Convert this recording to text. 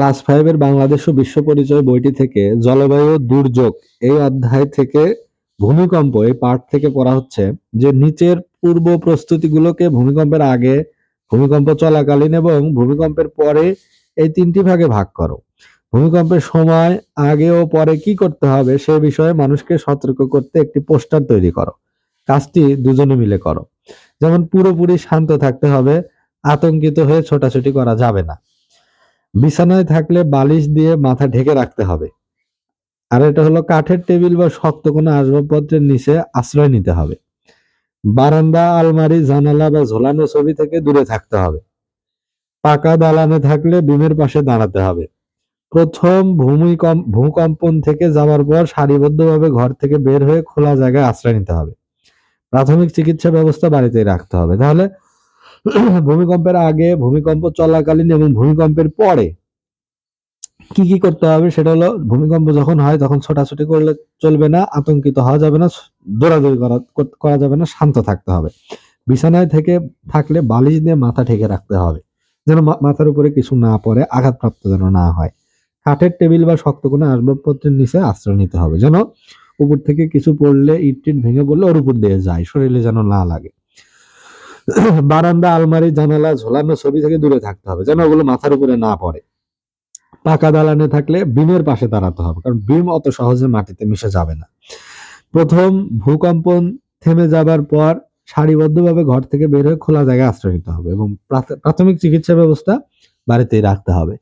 Class ফাইভের বাংলাদেশ ও বিশ্ব পরিচয় বইটি থেকে জলবায়ু দুর্যোগ এই অধ্যায় থেকে ভূমিকম্প এই পাঠ থেকে পড়া হচ্ছে যে নিচের পূর্ব প্রস্তুতিগুলোকে ভূমিকম্পের আগে ভূমিকম্প চলাকালীন এবং ভূমিকম্পের পরে এই তিনটি ভাগে ভাগ করো। ভূমিকম্পের সময়, আগে ও পরে কি করতে হবে সে বিষয়ে মানুষকে সতর্ক করতে একটি পোস্টার তৈরি করো। কাজটি দুজনে মিলে করো। যেমন পুরোপুরি শান্ত থাকতে হবে, আতঙ্কিত হয়ে ছোটাছুটি করা যাবে না। বিছানায় থাকলে বালিশ দিয়ে মাথা ঢেকে রাখতে হবে। আর এটা হলো কাঠের টেবিল বা শক্ত কোনো আসবাবপত্রের নিচে আশ্রয় নিতে হবে। বারান্দা, আলমারি, জানালা বা ঝোলানো ছবি থেকে দূরে থাকতে হবে। পাকা দালানে থাকলে বিমের পাশে দাঁড়াতে হবে। প্রথম ভূমিকম্প ভূকম্পন থেকে যাওয়ার পর সারিবদ্ধভাবে ঘর থেকে বের হয়ে খোলা জায়গায় আশ্রয় নিতে হবে। প্রাথমিক চিকিৎসা ব্যবস্থা বাড়িতেই রাখতে হবে। তাহলে ভূমিকম্পের আগে, ভূমিকম্প চলাকালীন এবং ভূমিকম্পের পরে কি কি করতে হবে সেটা হলো, ভূমিকম্প যখন হয় তখন ছোটাছুটি করলে চলবে না, আতঙ্কিত হওয়া যাবে না, দৌড়াদৌড়ি করা যাবে না, শান্ত থাকতে হবে। বিছানায় থেকে থাকলে বালিশ দিয়ে মাথা ঠেকে রাখতে হবে, যেন মাথার উপরে কিছু না পড়ে, আঘাতপ্রাপ্ত যেন না হয়। কাঠের টেবিল বা শক্ত কোনো আসবাবপত্রের নিচে আশ্রয় নিতে হবে, যেন উপর থেকে কিছু পড়লে ইট টিট ভেঙে পড়লে ওর উপর দিয়ে যায়, শরীরে যেন না লাগে। বারান্দা, আলমারি, জানালা, ঝোলানো ছবি থেকে দূরে থাকতে হবে, যেন ওগুলো মাথার উপরে না পড়ে। পাকা দালানে থাকলে বিমের পাশে দাঁড়াতে হবে, কারণ বিম অত সহজে মাটিতে মিশে যাবে না। প্রথম, ভূকম্পন থেমে যাবার পর সারিবদ্ধভাবে ঘর থেকে বের হয়ে খোলা জায়গায় আশ্রয় নিতে হবে এবং প্রাথমিক চিকিৎসা ব্যবস্থা বাড়িতেই রাখতে হবে।